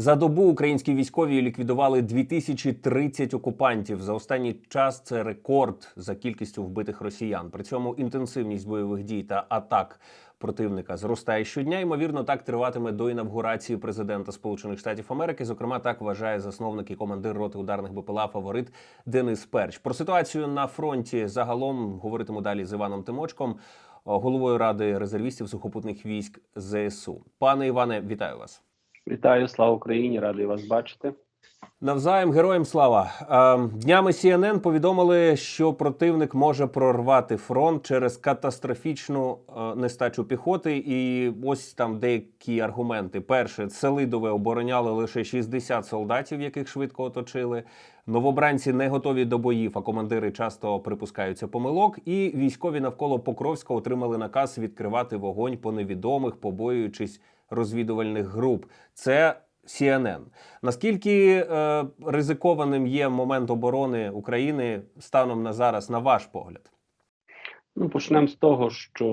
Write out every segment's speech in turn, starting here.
За добу українські військові ліквідували 2030 окупантів. За останній час це рекорд за кількістю вбитих росіян. При цьому інтенсивність бойових дій та атак противника зростає щодня. Ймовірно, так триватиме до інавгурації президента Сполучених Штатів Америки. Зокрема, так вважає засновник і командир роти ударних БПЛА фаворит Денис Перч. Про ситуацію на фронті загалом говоритиму далі з Іваном Тимочком, головою ради резервістів сухопутних військ ЗСУ. Пане Іване, вітаю вас. Вітаю, слава Україні! Радий вас бачити. Навзаєм героям слава днями CNN повідомили, що противник може прорвати фронт через катастрофічну нестачу піхоти. І ось там деякі аргументи. Перше, Селидове обороняли лише 60 солдатів, яких швидко оточили. Новобранці не готові до боїв, а командири часто припускаються помилок. І військові навколо Покровська отримали наказ відкривати вогонь по невідомих, побоюючись розвідувальних груп. Це CNN. Наскільки е, ризикованим є момент оборони України станом на зараз, на ваш погляд? Ну, почнемо з того, що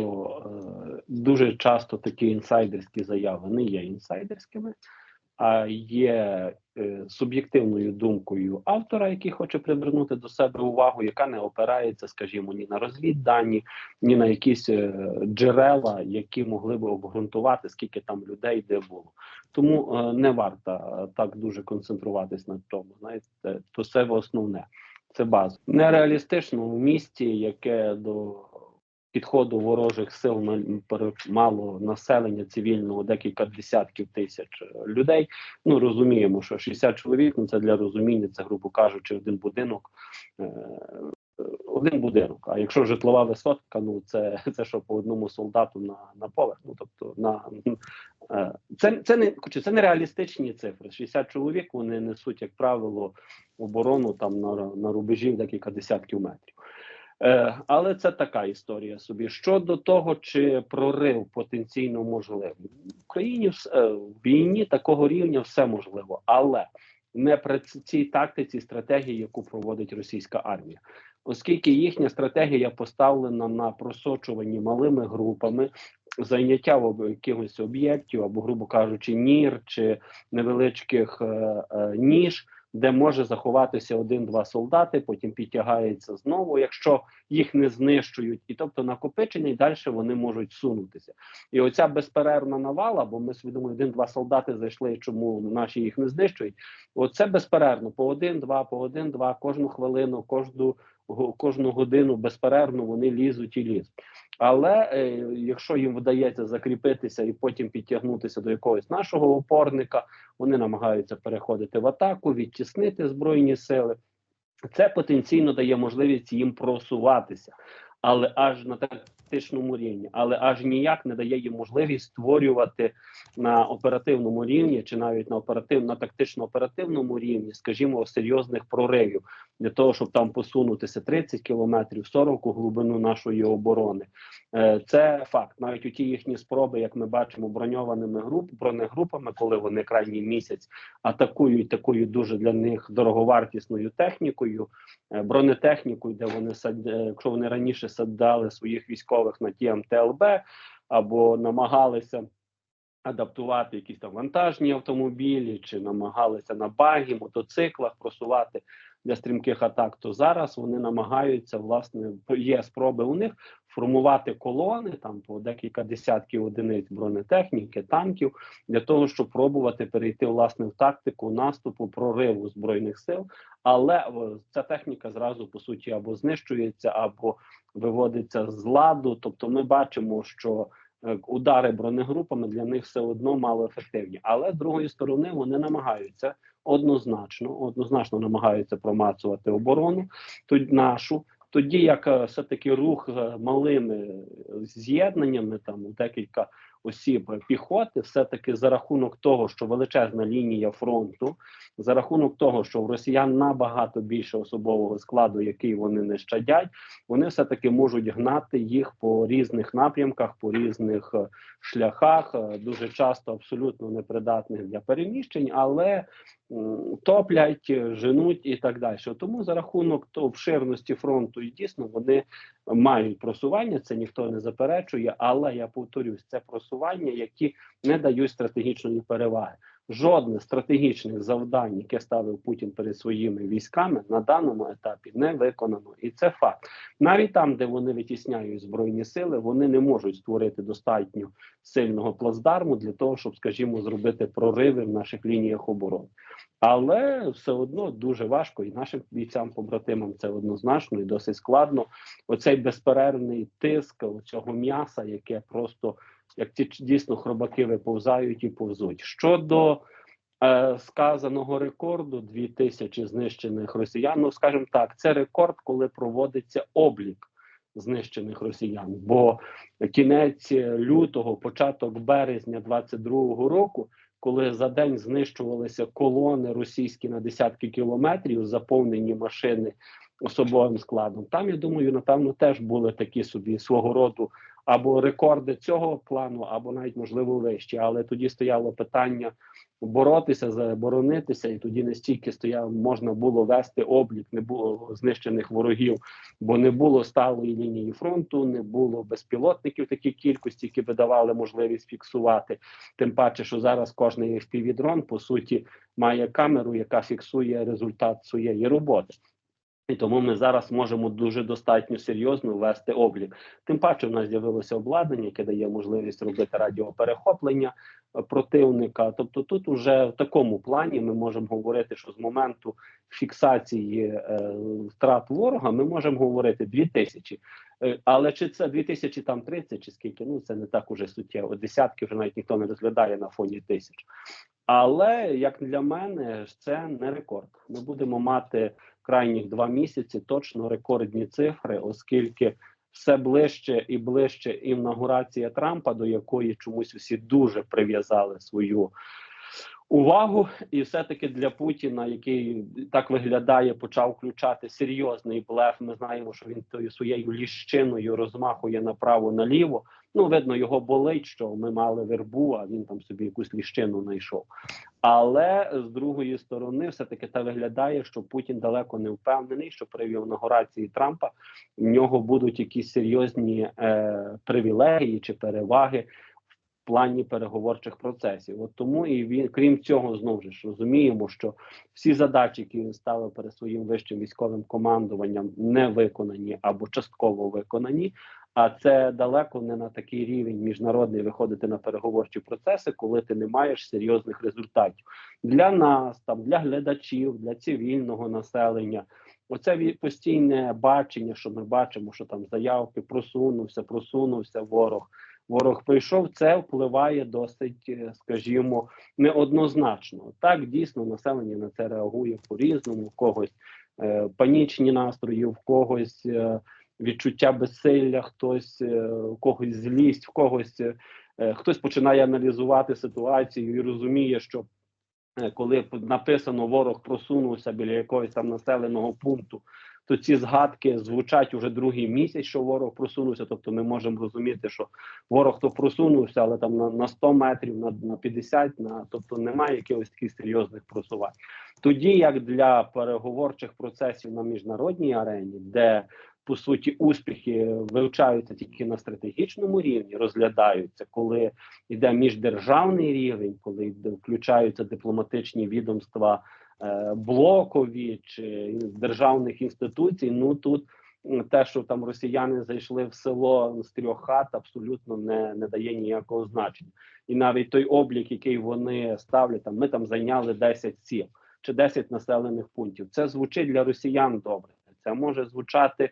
е, дуже часто такі інсайдерські заяви не є інсайдерськими, а є суб'єктивною думкою автора, який хоче привернути до себе увагу, яка не опирається, скажімо, ні на розвіддані, ні на якісь е, джерела, які могли би обґрунтувати, скільки там людей де було. Тому е, не варто е, так дуже концентруватись на тому. Знаєте, то це основне. Це база нереалістично в місті, яке до підходу ворожих сил на мало населення цивільного, декілька десятків тисяч е, людей. Ну розуміємо, що 60 чоловік ну це для розуміння, це грубо кажучи, один будинок. е, Один будинок. А якщо житлова висотка, ну це це що по одному солдату на на поверх. Ну тобто на е, це це не це нереалістичні цифри. 60 чоловік вони несуть, як правило, оборону там на, на рубежі декілька десятків метрів. Е, але це така історія собі. Щодо того, чи прорив потенційно можливий в Україні е, в війні такого рівня все можливо, але не при цій тактиці стратегії, яку проводить російська армія, оскільки їхня стратегія поставлена на просочуванні малими групами. Зайняття в якихось об'єктів або, грубо кажучи, нір чи невеличких е, е, ніж, де може заховатися один-два солдати, потім підтягається знову, якщо їх не знищують, і тобто накопичення, і далі вони можуть сунутися. І оця безперервна навала, бо ми свідомо один-два солдати зайшли, чому наші їх не знищують. Оце безперервно по один-два, по один-два, кожну хвилину, кожну кожну годину безперервно вони лізуть і лізуть. Але е, якщо їм вдається закріпитися і потім підтягнутися до якогось нашого опорника, вони намагаються переходити в атаку, відтіснити збройні сили. Це потенційно дає можливість їм просуватися, але аж на тактичному рівні, але аж ніяк не дає їм можливість створювати на оперативному рівні чи навіть на оператив на тактично-оперативному рівні, скажімо, серйозних проривів для того, щоб там посунутися 30 кілометрів, 40 у глибину нашої оборони. Е, Це факт. Навіть у ті їхні спроби, як ми бачимо, броньованими груп бронегрупами, коли вони крайній місяць атакують такою дуже для них дороговартісною технікою, е, бронетехнікою, де вони е, якщо вони раніше садали своїх військових на ті МТЛБ або намагалися. Адаптувати якісь там вантажні автомобілі, чи намагалися на багі, мотоциклах просувати для стрімких атак, то зараз вони намагаються власне є спроби у них формувати колони там по декілька десятків одиниць бронетехніки, танків для того, щоб пробувати перейти власне в тактику наступу прориву збройних сил. Але ця техніка зразу по суті або знищується, або виводиться з ладу. Тобто, ми бачимо, що удари бронегрупами для них все одно мало ефективні. Але з другої сторони вони намагаються однозначно, однозначно намагаються промацувати оборону тут нашу. Тоді як е, все-таки рух е, малими е, з'єднаннями, там декілька осіб піхоти, все-таки за рахунок того, що величезна лінія фронту, за рахунок того, що в росіян набагато більше особового складу, який вони не щадять, вони все-таки можуть гнати їх по різних напрямках, по різних е, шляхах, е, дуже часто абсолютно непридатних для переміщень, але топлять, е, женуть і так далі. Тому за рахунок то обширності фронту і дійсно вони мають просування, це ніхто не заперечує, але я повторюсь, це просування, які не дають стратегічної переваги. Жодне стратегічних завдань, яке ставив Путін перед своїми військами, на даному етапі не виконано, і це факт. Навіть там, де вони витісняють збройні сили, вони не можуть створити достатньо сильного плацдарму для того, щоб, скажімо, зробити прориви в наших лініях оборони. Але все одно дуже важко, і нашим бійцям, побратимам це однозначно і досить складно. Оцей безперервний тиск цього м'яса, яке просто як ті дійсно хробаки виповзають і повзуть. Щодо е, сказаного рекорду 2000 знищених росіян, ну скажімо так, це рекорд, коли проводиться облік знищених росіян. Бо кінець лютого, початок березня 22-го року, коли за день знищувалися колони російські на десятки кілометрів, заповнені машини особовим складом. Там я думаю, напевно, теж були такі собі свого роду або рекорди цього плану, або навіть можливо вищі. Але тоді стояло питання боротися, заборонитися, і тоді не стільки стояло, можна було вести облік, не було знищених ворогів, бо не було сталої лінії фронту, не було безпілотників такій кількості, які би давали можливість фіксувати. Тим паче, що зараз кожний FPV-дрон, по суті, має камеру, яка фіксує результат своєї роботи. І тому ми зараз можемо дуже достатньо серйозно вести облік. Тим паче, в нас з'явилося обладнання, яке дає можливість робити радіоперехоплення е, противника. Тобто, тут уже в такому плані ми можемо говорити, що з моменту фіксації е, втрат ворога ми можемо говорити 2000. Е, але чи це 2000 там 30 чи скільки? Ну це не так уже суттєво. Десятки вже навіть ніхто не розглядає на фоні тисяч. Але як для мене, це не рекорд. Ми будемо мати крайніх два місяці точно рекордні цифри, оскільки все ближче і ближче інаугурація Трампа, до якої чомусь всі дуже прив'язали свою увагу, і все-таки для Путіна, який так виглядає, почав включати серйозний блеф. Ми знаємо, що він тою своєю ліщиною розмахує направо наліво. Ну, видно, його болить, що ми мали вербу, а він там собі якусь ліщину знайшов. Але з другої сторони, все таки та виглядає, що Путін далеко не впевнений, що при інаугурації Трампа в нього будуть якісь серйозні е, привілегії чи переваги плані переговорчих процесів. От тому і він, крім цього, знову ж розуміємо, що всі задачі, які він ставив перед своїм вищим військовим командуванням, не виконані або частково виконані. А це далеко не на такий рівень міжнародний виходити на переговорчі процеси, коли ти не маєш серйозних результатів для нас, там для глядачів, для цивільного населення. Оце постійне бачення, що ми бачимо, що там заявки просунувся, просунувся ворог. Ворог прийшов. Це впливає досить, е, скажімо, неоднозначно. Так дійсно населення на це реагує по-різному. В когось е, панічні настрої, в когось е, відчуття безсилля, хтось е, когось злість, в когось е, е, хтось починає аналізувати ситуацію і розуміє, що е, коли написано ворог просунувся біля якогось там населеного пункту, то ці згадки звучать уже другий місяць, що ворог просунувся. Тобто ми можемо розуміти, що ворог то просунувся, але там на, на 100 метрів, на, на 50, на тобто немає якихось таких серйозних просувань. Тоді як для переговорчих процесів на міжнародній арені, де по суті успіхи вивчаються тільки на стратегічному рівні, розглядаються, коли йде міждержавний рівень, коли включаються дипломатичні відомства блокові чи державних інституцій. Ну тут те, що там росіяни зайшли в село з трьох хат, абсолютно не, не дає ніякого значення. І навіть той облік, який вони ставлять, там ми там зайняли 10 сіл чи 10 населених пунктів. Це звучить для росіян добре. Це може звучати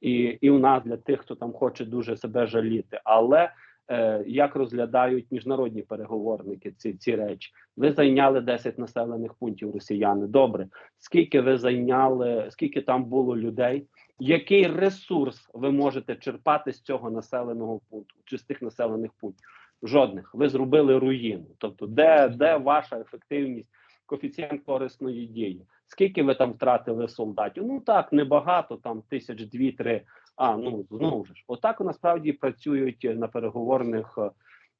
і, і у нас для тих, хто там хоче дуже себе жаліти. Але е, як розглядають міжнародні переговорники ці, ці речі? Ви зайняли 10 населених пунктів росіяни. Добре, скільки ви зайняли, скільки там було людей? Який ресурс ви можете черпати з цього населеного пункту чи з тих населених пунктів? Жодних. Ви зробили руїну. Тобто, де, де ваша ефективність, коефіцієнт корисної дії? Скільки ви там втратили солдатів? Ну так, небагато, там тисяч дві-три. А ну знову ж отак насправді працюють на переговорних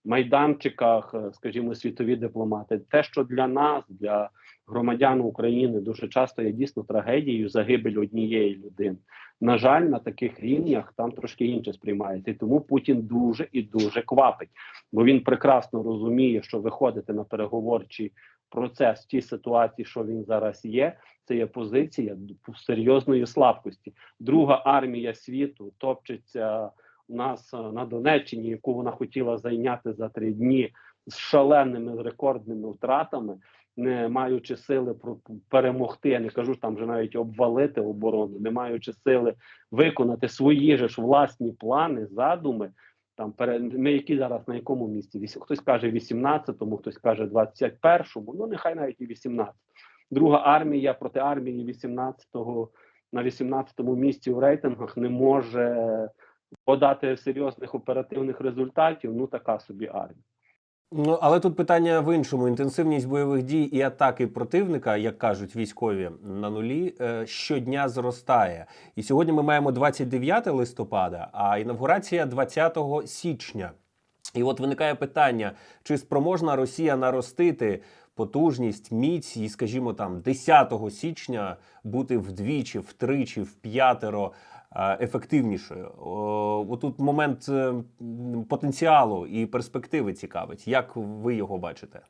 майданчиках, е, скажімо, світові дипломати. Те, що для нас, для громадян України, дуже часто є дійсно трагедією загибель однієї людини. На жаль, на таких рівнях там трошки інше сприймається, і тому Путін дуже і дуже квапить, бо він прекрасно розуміє, що виходити на переговорчий процес в тій ситуації, що він зараз є, це є позиція серйозної слабкості. Друга армія світу топчеться у нас е, на Донеччині, яку вона хотіла зайняти за три дні з шаленими рекордними втратами, не маючи сили перемогти. Я не кажу там вже навіть обвалити оборону, не маючи сили виконати свої ж власні плани, задуми. Там ми які зараз на якому місці? Хтось каже 18-му, хтось каже 21-му, ну нехай навіть і 18. Друга армія проти армії 18-го на 18-му місці у рейтингах не може подати серйозних оперативних результатів. Ну така собі армія. Ну, але тут питання в іншому: інтенсивність бойових дій і атаки противника, як кажуть військові, на нулі е, щодня зростає. І сьогодні ми маємо 29 листопада, а інавгурація 20 січня. І от виникає питання: чи спроможна Росія наростити потужність, міць і, скажімо, там 10 січня бути вдвічі, втричі, вп'ятеро е, ефективнішою? О, Отут момент е, потенціалу і перспективи цікавить. Як ви його бачите?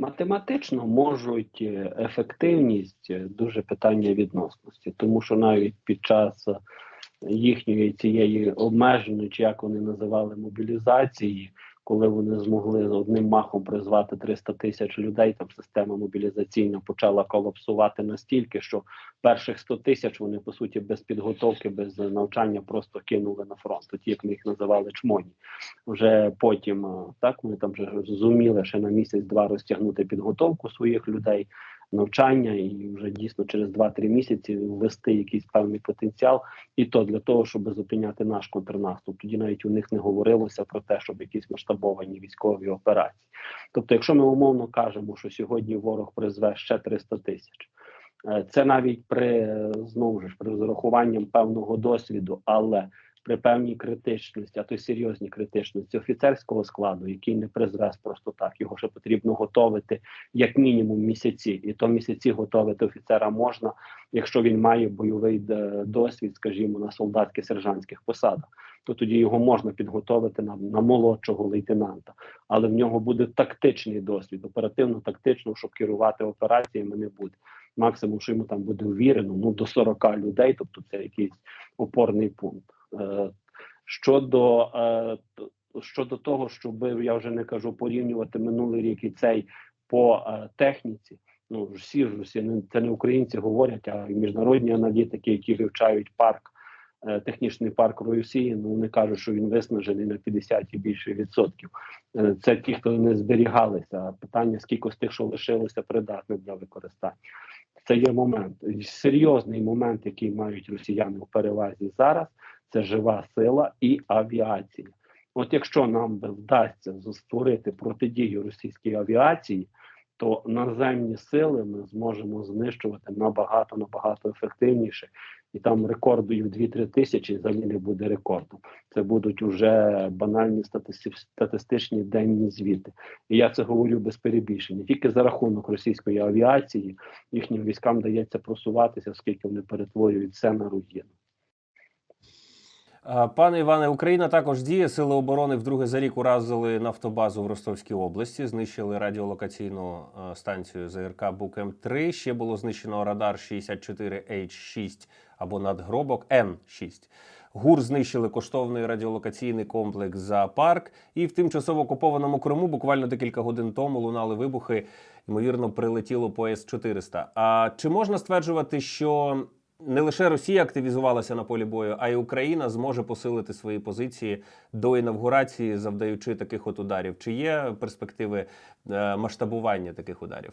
Математично можуть е, ефективність е, дуже питання відносності, тому що навіть під час е, їхньої цієї обмеженої, чи як вони називали мобілізації, коли вони змогли одним махом призвати 300 тисяч людей, там система мобілізаційна почала колапсувати настільки, що перших 100 тисяч вони по суті без підготовки, без навчання просто кинули на фронт. Ті, як ми їх називали чмоні. Вже потім е, так вони там вже зуміли ще на місяць-два розтягнути підготовку своїх людей, навчання, і вже дійсно через 2-3 місяці ввести якийсь певний потенціал, і то для того, щоб зупиняти наш контрнаступ. Тоді навіть у них не говорилося про те, щоб якісь масштабовані військові операції. Тобто, якщо ми умовно кажемо, що сьогодні ворог призве ще 300 тисяч. е, Це навіть при знову ж при зарахуванням певного досвіду, але при певній критичності, а то й серйозній критичності офіцерського складу, який не призвез просто так, його ще потрібно готовити як мінімум місяці, і то місяці готовити офіцера можна, якщо він має бойовий е, досвід, скажімо, на солдатських сержантських посадах, то тоді його можна підготовити на, на молодшого лейтенанта, але в нього буде тактичний досвід, оперативно-тактично, щоб керувати операціями, не буде. Максимум, що йому там буде ввірено, ну до 40 людей, тобто це якийсь опорний пункт. Е, щодо е, щодо того, щоб я вже не кажу порівнювати минулий рік і цей по е, техніці. Ну всі ж не це не українці говорять, а міжнародні аналітики, які вивчають парк, технічний парк Росії. Ну вони кажуть, що він виснажений на 50 і більше відсотків. Це ті, хто не зберігалися. Питання, скільки з тих, що лишилося, придатних для використання. Це є момент серйозний момент, який мають росіяни у перевазі зараз. Це жива сила і авіація. От якщо нам би вдасться створити протидію російській авіації, то наземні сили ми зможемо знищувати набагато набагато ефективніше, і там рекордою в 2-3 тисячі взагалі не буде рекорду. Це будуть уже банальні статистичні денні звіти. І я це говорю без перебільшення. Тільки за рахунок російської авіації їхнім військам дається просуватися, оскільки вони перетворюють все на руїну. А, Пане Іване, Україна також діє. Сили оборони вдруге за рік уразили нафтобазу в Ростовській області, знищили радіолокаційну е, станцію ЗРК Букем 3 Ще було знищено радар 64H6 або надгробок Н6. ГУР знищили коштовний радіолокаційний комплекс зоопарк. І в тимчасово окупованому Криму буквально декілька годин тому лунали вибухи. Ймовірно, прилетіло по С-400. А чи можна стверджувати, що не лише Росія активізувалася на полі бою, а й Україна зможе посилити свої позиції до інавгурації, завдаючи таких от ударів. Чи є перспективи е, масштабування таких ударів?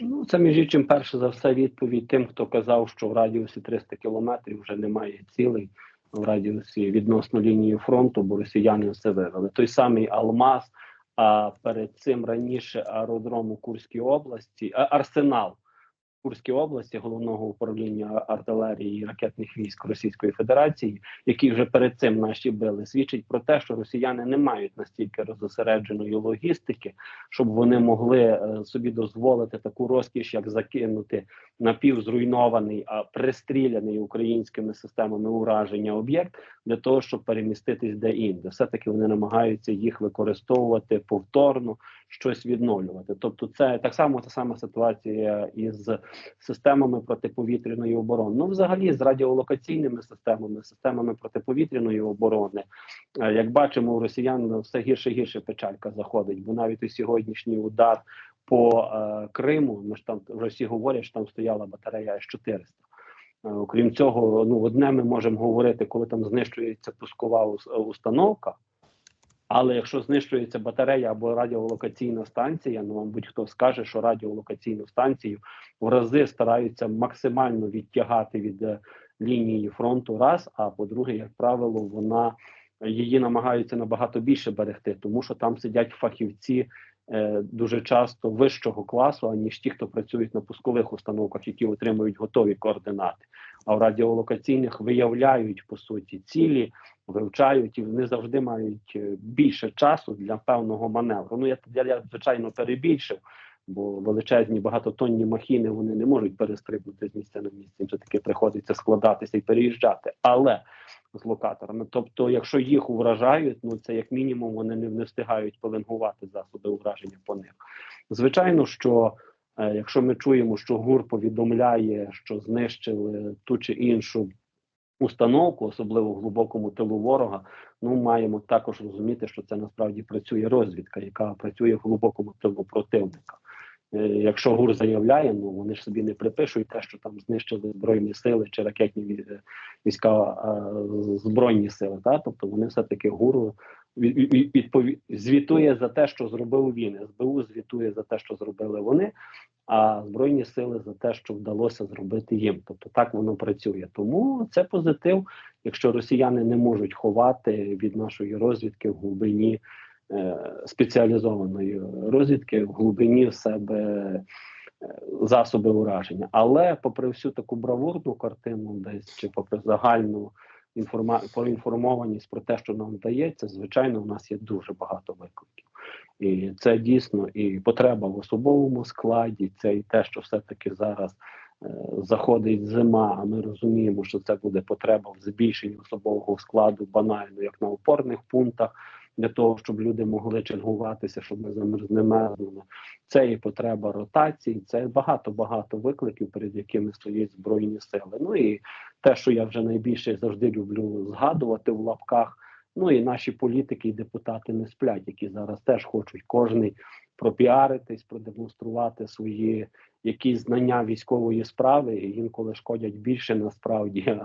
Ну, це між іншим, перше за все, відповідь тим, хто казав, що в радіусі 300 кілометрів вже немає цілей в радіусі відносно лінії фронту, бо росіяни все вивели. Той самий Алмаз, а перед цим раніше аеродром у Курській області, арсенал Курській області головного управління артилерії і ракетних військ Російської Федерації, які вже перед цим наші били, свідчить про те, що росіяни не мають настільки розосередженої логістики, щоб вони могли е, собі дозволити таку розкіш, як закинути напівзруйнований, а пристріляний українськими системами ураження об'єкт для того, щоб переміститись де-інде. Все таки вони намагаються їх використовувати повторно, щось відновлювати. Тобто, це так само та сама ситуація із системами протиповітряної оборони. Ну, взагалі, з радіолокаційними системами, системами протиповітряної оборони. Е, Як бачимо, у росіян все гірше гірше печалька заходить, бо навіть і сьогоднішній удар по е, Криму, ми ж там вже всі говорять, що там стояла батарея С-400. Е, Окрім цього, ну одне ми можемо говорити, коли там знищується пускова установка. Але якщо знищується батарея або радіолокаційна станція, ну вам будь-хто скаже, що радіолокаційну станцію в рази стараються максимально відтягати від е, лінії фронту, раз. А по-друге, як правило, вона її намагаються набагато більше берегти, тому що там сидять фахівці е, дуже часто вищого класу, аніж ті, хто працюють на пускових установках, які отримують готові координати. А в радіолокаційних виявляють по суті цілі, вивчають і вони завжди мають е, більше часу для певного маневру. Ну я, я, звичайно перебільшив, бо величезні багатотонні махіни вони не можуть перестрибнути з місця на місце. Їм таки приходиться складатися і переїжджати. Але з локаторами, тобто, якщо їх вражають, ну це як мінімум вони не, не встигають пеленгувати засоби ураження по них. Звичайно, що е, якщо ми чуємо, що ГУР повідомляє, що знищили ту чи іншу установку, особливо в глибокому тилу ворога, ну маємо також розуміти, що це насправді працює розвідка, яка працює в глибокому тилу противника. Е, Якщо ГУР заявляє, ну вони ж собі не припишуть те, що там знищили збройні сили чи ракетні е, війська збройні сили. Та тобто вони все таки ГУРу від- від- відпові- звітує за те, що зробив він. СБУ звітує за те, що зробили вони, а збройні сили за те, що вдалося зробити їм. Тобто так воно працює. Тому це позитив, якщо росіяни не можуть ховати від нашої розвідки в глибині спеціалізованої розвідки в глибині в себе е, засоби ураження. Але попри всю таку бравурну картину, десь чи попри загальну інформа... проінформованість про те, що нам вдається, звичайно, у нас є дуже багато викликів. І це дійсно і потреба в особовому складі, це і те, що все-таки зараз е, заходить зима, а ми розуміємо, що це буде потреба в збільшенні особового складу банально, як на опорних пунктах, для того, щоб люди могли чергуватися, щоб ми замерз- не мерзнули. Це і потреба ротації, це багато-багато викликів, перед якими стоять збройні сили. Ну і те, що я вже найбільше завжди люблю згадувати в лапках. Ну і наші політики і депутати не сплять, які зараз теж хочуть кожний пропіаритись, продемонструвати свої якісь знання військової справи, і інколи шкодять більше насправді,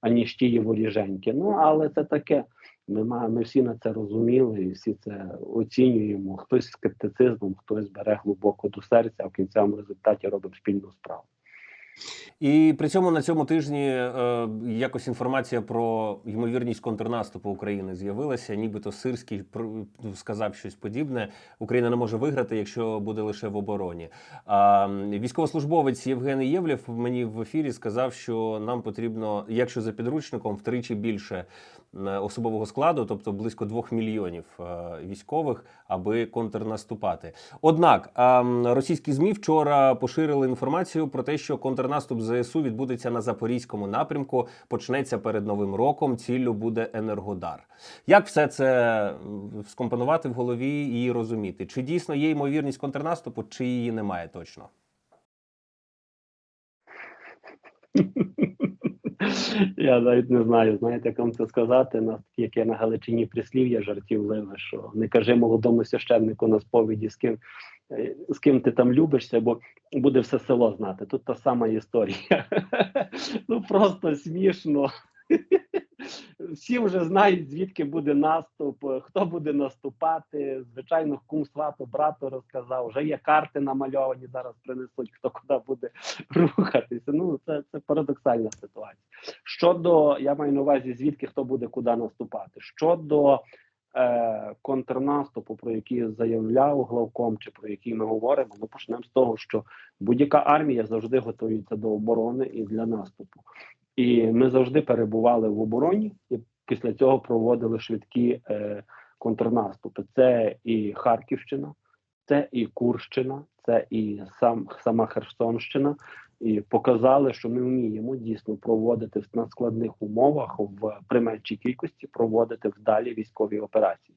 аніж ті воріженьки. Ну але це таке. Маємо ми всі на це розуміли, і всі це оцінюємо. Хтось з скептицизмом, хтось бере глибоко до серця, а в кінцевому результаті робимо спільну справу. І при цьому на цьому тижні е, якось інформація про ймовірність контрнаступу України з'явилася. Нібито Сирський пр- сказав щось подібне. Україна не може виграти, якщо буде лише в обороні. А військовослужбовець Євген Євлєв мені в ефірі сказав, що нам потрібно, якщо за підручником, втричі більше особового складу, тобто близько двох мільйонів е, військових, аби контрнаступати. Однак російські змі вчора поширили інформацію про те, що контрнаступ ЗСУ відбудеться на запорізькому напрямку, почнеться перед новим роком. Ціллю буде Енергодар. Як все це скомпонувати в голові і розуміти? Чи дійсно є ймовірність контрнаступу, чи її немає точно? Я навіть не знаю, знаєте, як вам це сказати. На яке на Галичині прислів'я жартівливе, що не кажи молодому священнику на сповіді, з ким е, з ким ти там любишся, бо буде все село знати. Тут та сама історія. Ну просто смішно. Всі вже знають, звідки буде наступ, хто буде наступати. Звичайно, кум свату брату розказав. Вже є карти намальовані. Зараз принесуть, хто куди буде рухатися. Ну це, це парадоксальна ситуація. Щодо я маю на увазі, звідки хто буде куди наступати. Щодо е, контрнаступу, про який заявляв главком, чи про який ми говоримо, ми почнемо з того, що будь-яка армія завжди готується до оборони і для наступу. І ми завжди перебували в обороні, і після цього проводили швидкі е, контрнаступи. Це і Харківщина, це і Курщина, це і сам сама Херсонщина. І показали, що ми вміємо дійсно проводити на складних умовах в при меншій кількості проводити вдалі військові операції.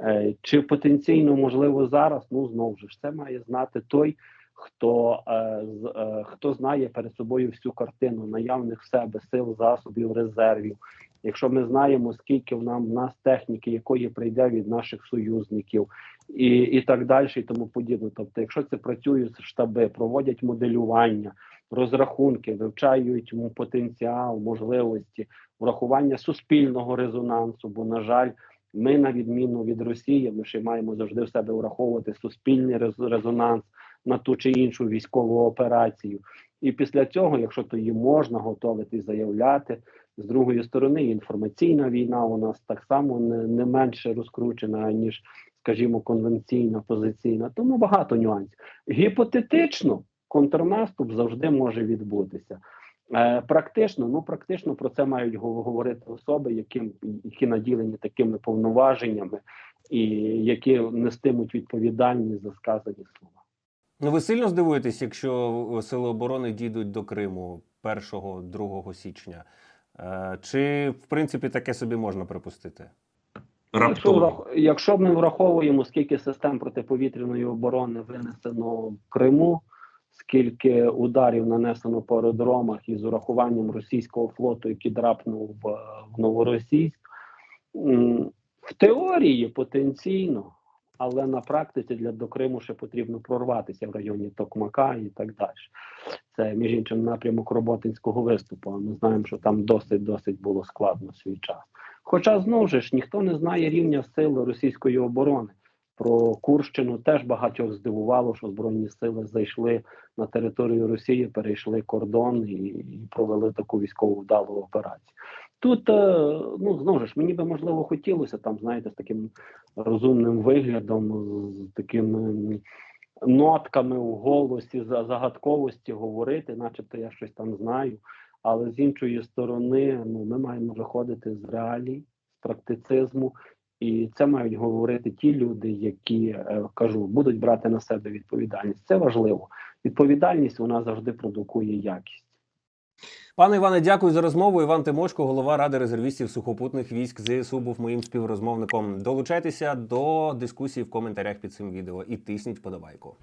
Е, чи потенційно можливо зараз? Ну знову ж це має знати той, хто е, е, хто знає перед собою всю картину наявних в себе сил, засобів, резервів. Якщо ми знаємо, скільки в нам в нас техніки, якої прийде від наших союзників, і, і так далі, і тому подібне. Тобто, якщо це працюють штаби, проводять моделювання, розрахунки, вивчають потенціал, можливості, врахування суспільного резонансу. Бо, на жаль, ми, на відміну від Росії, ми ще маємо завжди в себе враховувати суспільний резонанс на ту чи іншу військову операцію. І після цього, якщо то її можна готовити заявляти, з другої сторони, інформаційна війна у нас так само не, менше розкручена, ніж, скажімо, конвенційна позиційна. Тому багато нюансів. Гіпотетично контрнаступ завжди може відбутися. Е, практично, ну практично про це мають говорити особи, які, які наділені такими повноваженнями і які нестимуть відповідальність за сказані слова. Ну, ви сильно здивуєтесь, якщо сили оборони дійдуть до Криму 1-2 січня. Е, Чи в принципі таке собі можна припустити? Якщо, раптово. якщо ми враховуємо, скільки систем протиповітряної оборони винесено в Криму, скільки ударів нанесено по аеродромах із урахуванням російського флоту, який драпнув в, в Новоросійськ, в теорії потенційно, але на практиці для до Криму ще потрібно прорватися в районі Токмака і так далі. Це між іншим напрямок Роботинського виступу. Ми знаємо, що там досить досить було складно в свій час. Хоча знову ж ніхто не знає рівня сили російської оборони. Про Курщину теж багатьох здивувало, що збройні сили зайшли на територію Росії, перейшли кордон і, провели таку військову вдалу операцію. Тут е, ну знову ж мені би можливо хотілося там, знаєте, з таким розумним виглядом, з такими нотками в голосі за загадковості говорити, начебто я щось там знаю. Але з іншої сторони, ну ми маємо виходити з реалій, з практицизму, і це мають говорити ті люди, які е, кажу, будуть брати на себе відповідальність. Це важливо. Відповідальність вона завжди продукує якість. Пане Іване, дякую за розмову. Іван Тимочко, голова ради резервістів сухопутних військ ЗСУ, був моїм співрозмовником. Долучайтеся до дискусії в коментарях під цим відео і тисніть вподобайку.